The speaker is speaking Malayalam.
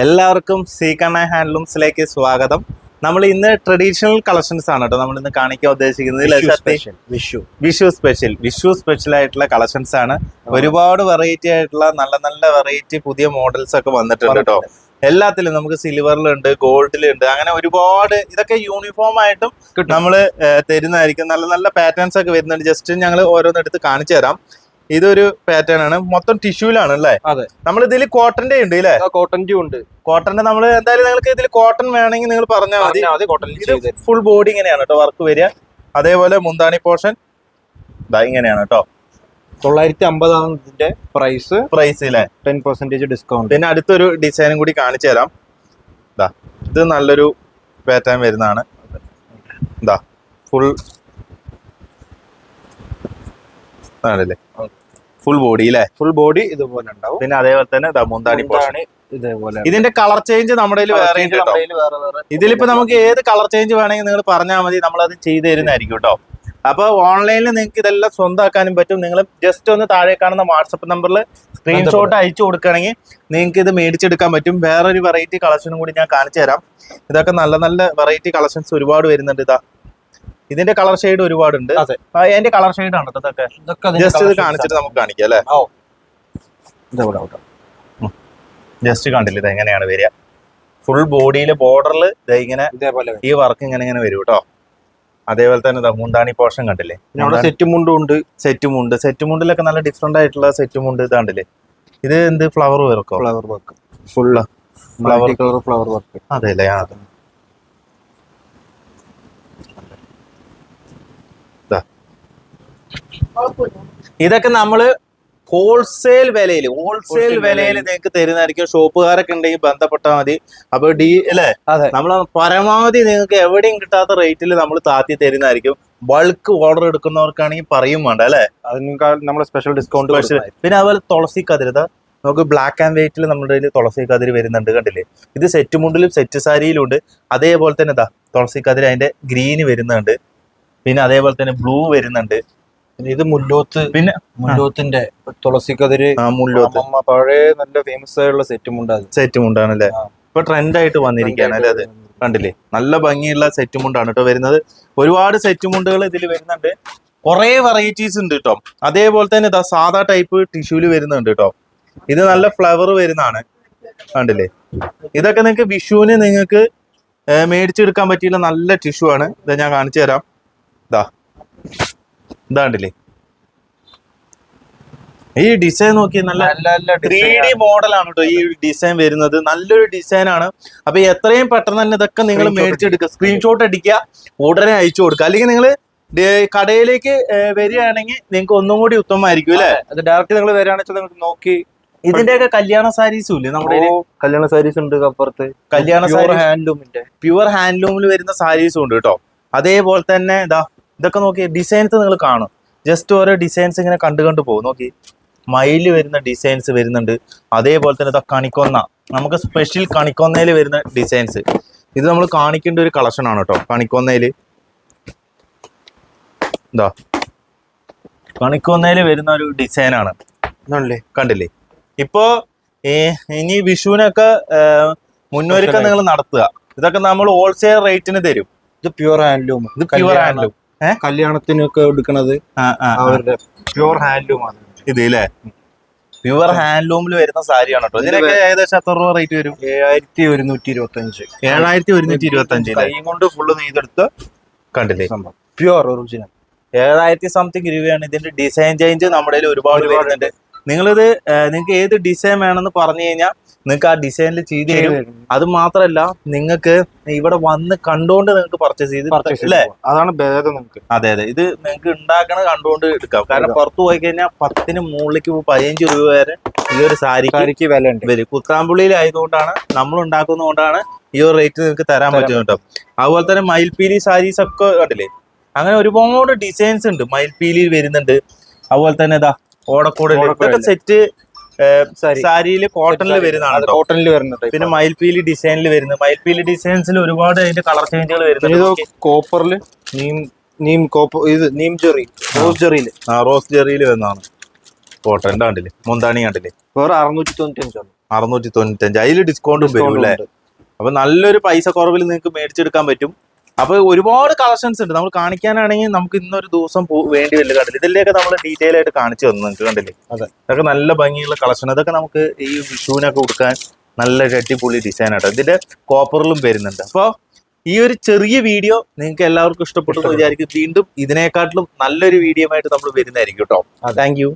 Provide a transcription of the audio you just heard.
എല്ലാവർക്കും സീക്കണ്ണ ഹാൻഡ്ലൂംസിലേക്ക് സ്വാഗതം. നമ്മൾ ഇന്ന് ട്രഡീഷണൽ കളക്ഷൻസ് ആണ് കേട്ടോ നമ്മൾ ഇന്ന് കാണിക്കാൻ ഉദ്ദേശിക്കുന്നത് വിഷു വിഷു സ്പെഷ്യൽ വിഷു സ്പെഷ്യൽ ആയിട്ടുള്ള കളക്ഷൻസ് ആണ്. ഒരുപാട് വെറൈറ്റി ആയിട്ടുള്ള നല്ല നല്ല വെറൈറ്റി പുതിയ മോഡൽസ് ഒക്കെ വന്നിട്ടുണ്ട് കേട്ടോ. എല്ലാത്തിലും നമുക്ക് സിൽവറിലുണ്ട് ഗോൾഡിലുണ്ട് അങ്ങനെ ഒരുപാട് ഇതൊക്കെ യൂണിഫോം ആയിട്ടും. നമ്മൾ തരുന്നതായിരിക്കും. നല്ല നല്ല പാറ്റേൺസ് ഒക്കെ വരുന്നുണ്ട്. ജസ്റ്റ് ഞങ്ങൾ ഓരോന്നെടുത്ത് കാണിച്ചു തരാം ഇതൊരു പാറ്റേൺ ആണ്. മൊത്തം ടിഷ്യൂലാണ് അല്ലേ? അതെ. നമ്മൾ ഇതിൽ കോട്ടന്റെ ഉണ്ട് അല്ലേ കോട്ടന്റെ ഉണ്ട്. കോട്ടന്റെ നമ്മൾ എന്തായാലും നിങ്ങൾക്ക് ഇതിൽ കോട്ടൺ വേണമെങ്കിൽ നിങ്ങൾ പറഞ്ഞാൽ മതി. ഇത് ഫുൾ ബോഡി ഇങ്ങനെയാണ് കേട്ടോ വർക്ക് വരിക. അതേപോലെ മുന്താണി പോർഷൻ ഇതാ ഇങ്ങനെയാണ് കേട്ടോ തൊള്ളായിരത്തി അമ്പതാണ് ഇതിന്റെ പ്രൈസ് പ്രൈസ് അല്ലേ ടെൻ പെർസെന്റേജ് ഡിസ്കൗണ്ട് പിന്നെ അടുത്തൊരു ഡിസൈനും കൂടി കാണിച്ചു തരാം. ഇതാ ഇത് നല്ലൊരു പാറ്റേൺ വരുന്നതാണ്. ഇതാ ഫുൾ ആണല്ലേ? ഫുൾ ബോഡി അല്ലേ ഫുൾ ബോഡി ഇതുപോലെ ഉണ്ടാവും. പിന്നെ അതേപോലെ തന്നെ മുന്താണി പോഷൻ ഇതേപോലെ ഇതിന്റെ കളർ ചേഞ്ച് നമ്മുടെ വേറെ ഇതിലിപ്പോ നമുക്ക് ഏത് കളർ ചേഞ്ച് വേണമെങ്കിൽ നിങ്ങൾ പറഞ്ഞാൽ മതി. നമ്മൾ അത് ചെയ്തു തരുന്നതായിരിക്കും കേട്ടോ അപ്പൊ ഓൺലൈനിൽ നിങ്ങൾക്ക് ഇതെല്ലാം സ്വന്തമാക്കാനും പറ്റും. നിങ്ങൾ ജസ്റ്റ് ഒന്ന് താഴെ കാണുന്ന വാട്സപ്പ് നമ്പറിൽ സ്ക്രീൻഷോട്ട് അയച്ചു കൊടുക്കുകയാണെങ്കിൽ നിങ്ങൾക്ക് ഇത് മേടിച്ചെടുക്കാൻ പറ്റും. വേറൊരു വെറൈറ്റി കളക്ഷനും കൂടി ഞാൻ കാണിച്ചു തരാം. ഇതൊക്കെ നല്ല നല്ല വെറൈറ്റി കളക്ഷൻസ് ഒരുപാട് വരുന്നുണ്ട് ഇതാ. ഇതിന്റെ കളർ ഷെയ്ഡ് ഒരുപാടുണ്ട്. അതെ. അതിന്റെ കളർ ഷെയ്ഡ് ആണ് ഇതൊക്കെ. ജസ്റ്റ് ഇത് കാണിച്ചിട്ട് നമുക്ക് കാണിക്കാം അല്ലേ? ജസ്റ്റ് കണ്ടില്ല ഇത് എങ്ങനെയാണ് വരിക. ഫുൾ ബോഡിയിൽ ബോർഡറിൽ ഇങ്ങനെ ഇതേപോലെ. ഈ വർക്ക് ഇങ്ങനെ ഇങ്ങനെ വരും കേട്ടോ. അതേപോലെ തന്നെ മുണ്ടാണി പോർഷൻ കണ്ടില്ലേ? സെറ്റ് മുണ്ടും ഉണ്ട്. സെറ്റ് മുണ്ട്. സെറ്റ് മുണ്ടിലൊക്കെ നല്ല ഡിഫറെന്റ് ആയിട്ടുള്ള സെറ്റ് മുണ്ട് ഇതാണ്ടില്ലേ ഇത് എന്ത്? Flower വർക്കോ flower work full flower colour flower work അതെ അല്ലേ അതെ. ഇതൊക്കെ നമ്മൾ ഹോൾസെയിൽ വിലയിൽ ഹോൾസെയിൽ വിലയിൽ നിങ്ങൾക്ക് തരുന്നതായിരിക്കും. ഷോപ്പുകാരൊക്കെ ഉണ്ടെങ്കിൽ ബന്ധപ്പെട്ടാൽ മതി. അപ്പൊ ഡി അല്ലേ? നമ്മൾ പരമാവധി നിങ്ങൾക്ക് എവിടെയും കിട്ടാത്ത റേറ്റിൽ നമ്മൾ താത്തി തരുന്നതായിരിക്കും. ബൾക്ക് ഓർഡർ എടുക്കുന്നവർക്കാണെങ്കിൽ പറയും വേണ്ട അല്ലെ? അതിനേക്കാൾ നമ്മൾ സ്പെഷ്യൽ ഡിസ്കൗണ്ട്. പിന്നെ അതുപോലെ തുളസി കതിരത നമുക്ക് ബ്ലാക്ക് ആൻഡ് വൈറ്റിൽ നമ്മുടെ കയ്യിൽ തുളസി കതിര് വരുന്നുണ്ട് കണ്ടില്ലേ? ഇത് സെറ്റ് മുണ്ടിലും സെറ്റ് സാരിയിലും ഉണ്ട്. അതേപോലെ തന്നെ ഇതാ തുളസി കതിര് അതിന്റെ ഗ്രീന് വരുന്നുണ്ട്. പിന്നെ അതേപോലെ തന്നെ ബ്ലൂ വരുന്നുണ്ട്. ഇത് മുല്ലോത്ത് പിന്നെ മുല്ലോത്തിന്റെ തുളസിക്കതിര് ആ മുല്ലോത്ത്. പഴയ നല്ല ഫേമസ് ആയുള്ള സെറ്റ് ഉണ്ടാകും സെറ്റും സെറ്റ് മുണ്ടാണ് അല്ലേ ഇപ്പൊ ട്രെൻഡ് ആയിട്ട് വന്നിരിക്കുകയാണ് അല്ലേ അത്? കണ്ടില്ലേ? നല്ല ഭംഗിയുള്ള സെറ്റ് മുണ്ടാണ് കേട്ടോ വരുന്നത്. ഒരുപാട് സെറ്റ് മുണ്ടുകൾ ഇതിൽ വരുന്നുണ്ട്. കുറെ വെറൈറ്റീസ് ഉണ്ട് കേട്ടോ. അതേപോലെ തന്നെ ഇതാ സാധാ ടൈപ്പ് ടിഷ്യൂൽ വരുന്നുണ്ട് കേട്ടോ. ഇത് നല്ല ഫ്ലവർ വരുന്നതാണ്. കണ്ടില്ലേ? ഇതൊക്കെ നിങ്ങൾക്ക് വിഷുവിന് നിങ്ങൾക്ക് മേടിച്ചെടുക്കാൻ പറ്റിയുള്ള നല്ല ടിഷ്യൂ ആണ്. ഇത് ഞാൻ കാണിച്ചു തരാം. ഇതാ ഇതാ കണ്ടില്ലേ ഈ ഡിസൈൻ നോക്കി നല്ല നല്ല ത്രീ ഡി. മോഡലാണ് കേട്ടോ ഈ ഡിസൈൻ വരുന്നത്. നല്ലൊരു ഡിസൈൻ ആണ്. അപ്പൊ എത്രയും പെട്ടെന്ന് തന്നെ ഇതൊക്കെ നിങ്ങൾ മേടിച്ചെടുക്കുക. സ്ക്രീൻഷോട്ട് അടിക്കുക. ഉടനെ അയച്ചു കൊടുക്കുക. അല്ലെങ്കിൽ നിങ്ങൾ കടയിലേക്ക് വരികയാണെങ്കിൽ നിങ്ങൾക്ക് ഒന്നും കൂടി ഉത്തമമായിരിക്കും അല്ലെ? അത് ഡയറക്റ്റ് നിങ്ങൾ വരികയാണെന്ന് വെച്ചാൽ നിങ്ങൾക്ക് നോക്കി ഇതിന്റെയൊക്കെ കല്യാണ സാരീസും ഇല്ലേ നമ്മുടെ കല്യാണ സാരീസ് ഉണ്ട് അപ്പുറത്ത്. കല്യാണ സാരി ഹാൻഡ്ലൂമിന്റെ പ്യുവർ ഹാൻഡ്ലൂമിൽ വരുന്ന സാരീസും ഉണ്ട് കേട്ടോ. അതേപോലെ തന്നെ ഇതാ ഇതൊക്കെ നോക്കി ഡിസൈൻസ് നിങ്ങൾ കാണും. ജസ്റ്റ് ഓരോ ഡിസൈൻസ് ഇങ്ങനെ കണ്ടു കണ്ടു പോകും. നോക്കി മയിൽ വരുന്ന ഡിസൈൻസ് വരുന്നുണ്ട്. അതേപോലെ തന്നെ ഇതാ കണിക്കൊന്ന. നമുക്ക് സ്പെഷ്യൽ കണിക്കൊന്നയിൽ വരുന്ന ഡിസൈൻസ് ഇത് നമ്മൾ കാണിക്കേണ്ട ഒരു കളക്ഷൻ ആണ് കേട്ടോ കണിക്കൊന്നയിൽ. എന്താ കണിക്കൊന്നയിൽ വരുന്ന ഒരു ഡിസൈനാണ് ആണ്. കണ്ടില്ലേ? ഇപ്പോ ഇനി വിഷുവിനൊക്കെ മുന്നൊരുക്കം നിങ്ങൾ നടത്തുക. ഇതൊക്കെ നമ്മൾ ഹോൾസെയിൽ റേറ്റിന് തരും. ഇത് പ്യുവർ ഹാൻഡ്ലൂം ഇത് പ്യുവർ ഹാൻഡ്ലൂം കല്യാണത്തിനൊക്കെ എടുക്കണത് അവരുടെ പ്യുവർ ഹാൻഡ്ലൂമാണ് ഇത് ഇല്ലേ പ്യുവർ ഹാൻഡ്ലൂമിൽ വരുന്ന സാരിയാണ് കേട്ടോ ഇതിനൊക്കെ ഏകദേശം എത്ര രൂപ റേറ്റ് വരും? ഏഴായിരത്തി ഒരുന്നൂറ്റി ഇരുപത്തി അഞ്ച് ഏഴായിരത്തി ഒരുന്നൂറ്റി ഇരുപത്തി അഞ്ച് കൈ കൊണ്ട് ഫുള്ള് നെയ്തെടുത്ത് കണ്ടില്ലേ? പ്യൂർ പ്യുവർ ഒറിജിനൽ ഏഴായിരത്തി സംതിങ് രൂപയാണ് ഇതിന്റെ ഡിസൈൻ ചേഞ്ച് നമ്മുടെ ഒരുപാട് ഒരുപാട് വരുന്നുണ്ട്. നിങ്ങളിത് നിങ്ങൾക്ക് ഏത് ഡിസൈൻ വേണമെന്ന് പറഞ്ഞു കഴിഞ്ഞാൽ നിങ്ങൾക്ക് ആ ഡിസൈനിൽ ചെയ്ത് തരും. അത് മാത്രല്ല നിങ്ങൾക്ക് ഇവിടെ വന്ന് കണ്ടുകൊണ്ട് നിങ്ങൾക്ക് പർച്ചേസ് ചെയ്ത് അല്ലേ? അതാണ് ഭേദം നിങ്ങൾക്ക് അതെ അതെ. ഇത് നിങ്ങൾക്ക് ഉണ്ടാക്കണ കണ്ടുകൊണ്ട് എടുക്കാം. കാരണം. പുറത്ത് പോയി കഴിഞ്ഞാൽ പത്തിന് മുകളിലേക്ക് പതിനഞ്ച് രൂപ വരെ ഈ ഒരു സാരിക്ക് വില ഉണ്ട്. വരും. കുത്താമ്പുള്ളിയിലായതുകൊണ്ടാണ് നമ്മൾ ഉണ്ടാക്കുന്നതുകൊണ്ടാണ് ഈ ഒരു റേറ്റ് നിങ്ങൾക്ക് തരാൻ പറ്റുന്നത് പറ്റും കേട്ടോ. അതുപോലെ തന്നെ മയിൽപീലി സാരീസ് ഒക്കെ കണ്ടില്ലേ? അങ്ങനെ ഒരുപാട് ഡിസൈൻസ് ഉണ്ട് മയിൽപീലി വരുന്നുണ്ട്. അതുപോലെ തന്നെ ഇതാ ഓടക്കൂടെ ഓടക്കുഴൽ. ഇതൊക്കെ സെറ്റ് സാരി. സാരിയിൽ കോട്ടണിൽ വരുന്നതാണ് കോട്ടണിൽ കോട്ടണിൽ വരുന്ന പിന്നെ മയിൽപീലി ഡിസൈനിൽ വരുന്നത്. മയിൽപീലി ഡിസൈൻസിൽ ഒരുപാട് അതിന്റെ കളർ ചേഞ്ചുകൾ വരുന്നത് വരുന്നുണ്ട്. കോപ്പറിൽ നീം നീം കോപ്പർ ഇത് നീം ജെറി റോസ് ജെറിയിൽ ആ റോസ് ജെറിയിൽ വരുന്നതാണ്. കോട്ടൺ കണ്ടില്ലേ? മുന്താണി കണ്ടില്ലേ? വേറെ അറുന്നൂറ്റി തൊണ്ണൂറ്റി അഞ്ചാണ് അറുന്നൂറ്റി തൊണ്ണൂറ്റഞ്ച്. അതിൽ ഡിസ്കൗണ്ടും വരും അല്ലേ? അപ്പൊ നല്ലൊരു പൈസ കുറവിൽ നിങ്ങൾക്ക് മേടിച്ചെടുക്കാൻ പറ്റും. അപ്പൊ ഒരുപാട് കളക്ഷൻസ് ഉണ്ട്. നമ്മൾ കാണിക്കാനാണെങ്കിൽ നമുക്ക് ഇന്നൊരു ദിവസം വേണ്ടി വരില്ല. കണ്ടില്ല? ഇതിലേക്ക് നമ്മൾ ഡീറ്റെയിൽ ആയിട്ട് കാണിച്ചു തന്നു. നിങ്ങൾക്ക് കണ്ടില്ലേ? അതൊക്കെ നല്ല ഭംഗിയുള്ള കളക്ഷൻ അതൊക്കെ നമുക്ക് ഈ വിഷുവിനൊക്കെ കൊടുക്കാൻ നല്ല അടിപൊളി ഡിസൈൻ ആട്ടോ. ഇതിന്റെ കോപ്പറിലും വരുന്നുണ്ട്. അപ്പോൾ ഈ ഒരു ചെറിയ വീഡിയോ നിങ്ങൾക്ക് എല്ലാവർക്കും ഇഷ്ടപ്പെട്ടു വിചാരിക്കും വീണ്ടും ഇതിനെക്കാട്ടിലും നല്ലൊരു വീഡിയോ ആയിട്ട് നമ്മൾ വരുന്നതായിരിക്കും കേട്ടോ. Thank you